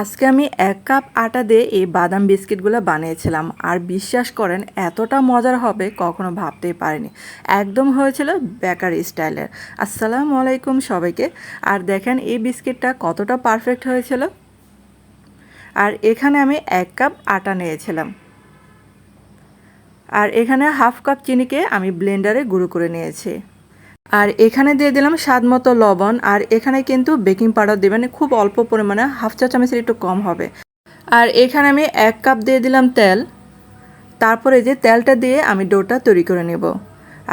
আজকে আমি এক কাপ আটা দিয়ে এই বাদাম বিস্কিটগুলো বানিয়েছিলাম। আর বিশ্বাস করেন, এতটা মজার হবে কখনো ভাবতেই পারিনি। একদম হয়েছিল বেকারি স্টাইলের। আসসালামু আলাইকুম সবাইকে। আর দেখেন, এই বিস্কিটটা কতটা পারফেক্ট হয়েছিল। আর এখানে আমি এক কাপ আটা নিয়েছিলাম। আর এখানে হাফ কাপ চিনিকে আমি ব্লেন্ডারে গুঁড়ো করে নিয়েছি। আর এখানে দিয়ে দিলাম স্বাদ মতো লবণ, আর এখানে কিন্তু বেকিং পাউডার দেবেন, খুব অল্প পরিমাণে, হাফ চা চামচের একটু কম হবে। আর এখানে আমি এক কাপ দিয়ে দিলাম তেল। তারপরে যে তেলটা দিয়ে আমি ডোটা তৈরি করে নেব।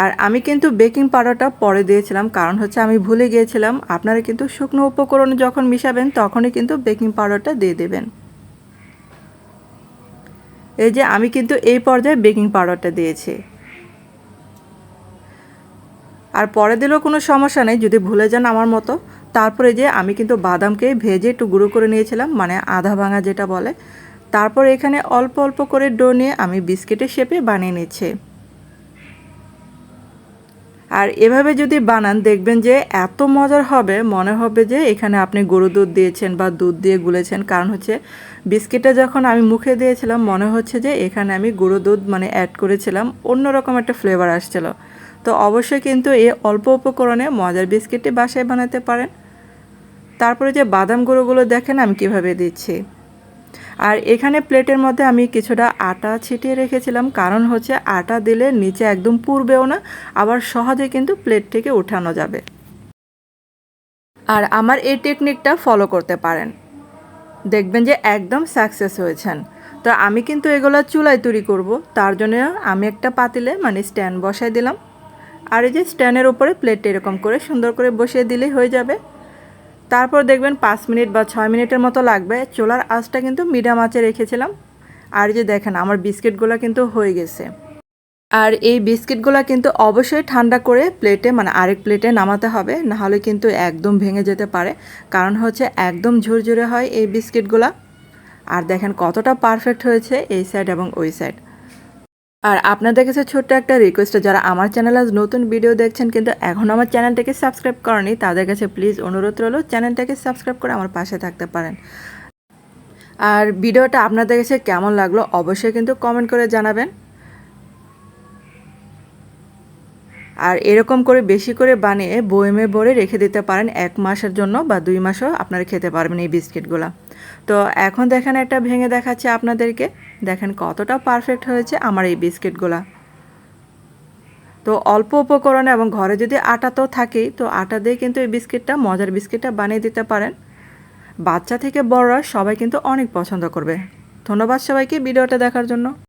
আর আমি কিন্তু বেকিং পাউডারটা পরে দিয়েছিলাম, কারণ হচ্ছে আমি ভুলে গিয়েছিলাম, আপনারা কিন্তু শুকনো উপকরণ যখন মিশাবেন, তখনই কিন্তু বেকিং পাউডারটা দিয়ে দেবেন। এই যে আমি কিন্তু এই পর্যায়ে বেকিং পাউডারটা দিয়েছি। আর পরে দিলেও কোনো সমস্যা নেই, যদি ভুলে যান আমার মতো। তারপরে যে আমি কিন্তু বাদামকে ভেজে একটু গুঁড়ো করে নিয়েছিলাম মানে আধা ভাঙা যেটা বলে। তারপর এখানে অল্প অল্প করে ডো নিয়ে আমি বিস্কিটের শেপে বানিয়ে নিচ্ছি। আর এভাবে যদি বানান, দেখবেন যে এত মজার হবে, মনে হবে যে এখানে আপনি গরু দুধ দিয়েছেন বা দুধ দিয়ে গুলেছেন। কারণ হচ্ছে বিস্কিটটা যখন আমি মুখে দিয়েছিলাম, মনে হচ্ছে যে এখানে আমি গুঁড়ো দুধ মানে অ্যাড করেছিলাম, অন্যরকম একটা ফ্লেভার আসছিল। তো অবশ্যই কিন্তু এই অল্প উপকরণে মজার বিস্কিটটি বাসায় বানাতে পারেন। তারপরে যে বাদাম গুঁড়োগুলো দেখেন, আমি কীভাবে দিচ্ছি। আর এখানে প্লেটের মধ্যে আমি কিছুটা আটা ছিটিয়ে রেখেছিলাম। কারণ হচ্ছে আটা দিলে নিচে একদম পুড়বেও না, আবার সহজে কিন্তু প্লেট থেকে উঠানো যাবে। আর আমার এই টেকনিকটা ফলো করতে পারেন। দেখবেন যে একদম সাকসেস হয়েছেন। তো আমি কিন্তু এগুলো চুলায় তৈরি করব। তার জন্য আমি একটা পাতিলে মানে স্ট্যান্ড বসাই দিলাম। আর এই যে স্ট্যান্ডের উপরে প্লেটটা এরকম করে সুন্দর করে বসিয়ে দিলেই হয়ে যাবে। তারপর দেখবেন পাঁচ মিনিট বা ছয় মিনিটের মতো লাগবে। চোলার আঁচটা কিন্তু মিডিয়াম আঁচে রেখেছিলাম। আর যে দেখেন, আমার বিস্কিটগুলো কিন্তু হয়ে গেছে। আর এই বিস্কিটগুলো কিন্তু অবশ্যই ঠান্ডা করে প্লেটে মানে আরেক প্লেটে নামাতে হবে। নাহলে কিন্তু একদম ভেঙে যেতে পারে। কারণ হচ্ছে একদম ঝুরঝুরে হয় এই বিস্কিটগুলো। আর দেখেন কতটা পারফেক্ট হয়েছে এই সাইড এবং ওই সাইড আর আপনাদের কাছে ছোট্ট একটা রিকোয়েস্ট যারা আমার চ্যানেলে আজ নতুন ভিডিও দেখছেন, কিন্তু এখন আমার চ্যানেলটাকে সাবস্ক্রাইব করেনি, তাদের কাছে প্লিজ অনুরোধ রইল চ্যানেলটাকে সাবস্ক্রাইব করে আমার পাশে থাকতে পারেন। আর ভিডিওটা আপনাদের কাছে কেমন লাগল, অবশ্যই কিন্তু কমেন্ট করে জানাবেন। আর এরকম করে বেশি করে বানিয়ে বয়েমে ভরে রেখে দিতে পারেন, এক মাসের জন্য বা দুই মাসও আপনারা খেতে পারবেন এই বিস্কিটগুলো তো এখন দেখেন একটা ভেঙে দেখাচ্ছে আপনাদেরকে। দেখেন কতটা পারফেক্ট হয়েছে আমার এই বিস্কিটগুলা। তো অল্প উপকরণে এবং ঘরে যদি আটা তো থাকেই, তো আটা দিয়ে কিন্তু এই বিস্কিটটা, মজার বিস্কিটটা বানিয়ে দিতে পারেন। বাচ্চা থেকে বড়রা সবাই কিন্তু অনেক পছন্দ করবে। ধন্যবাদ সবাইকে ভিডিওটা দেখার জন্য।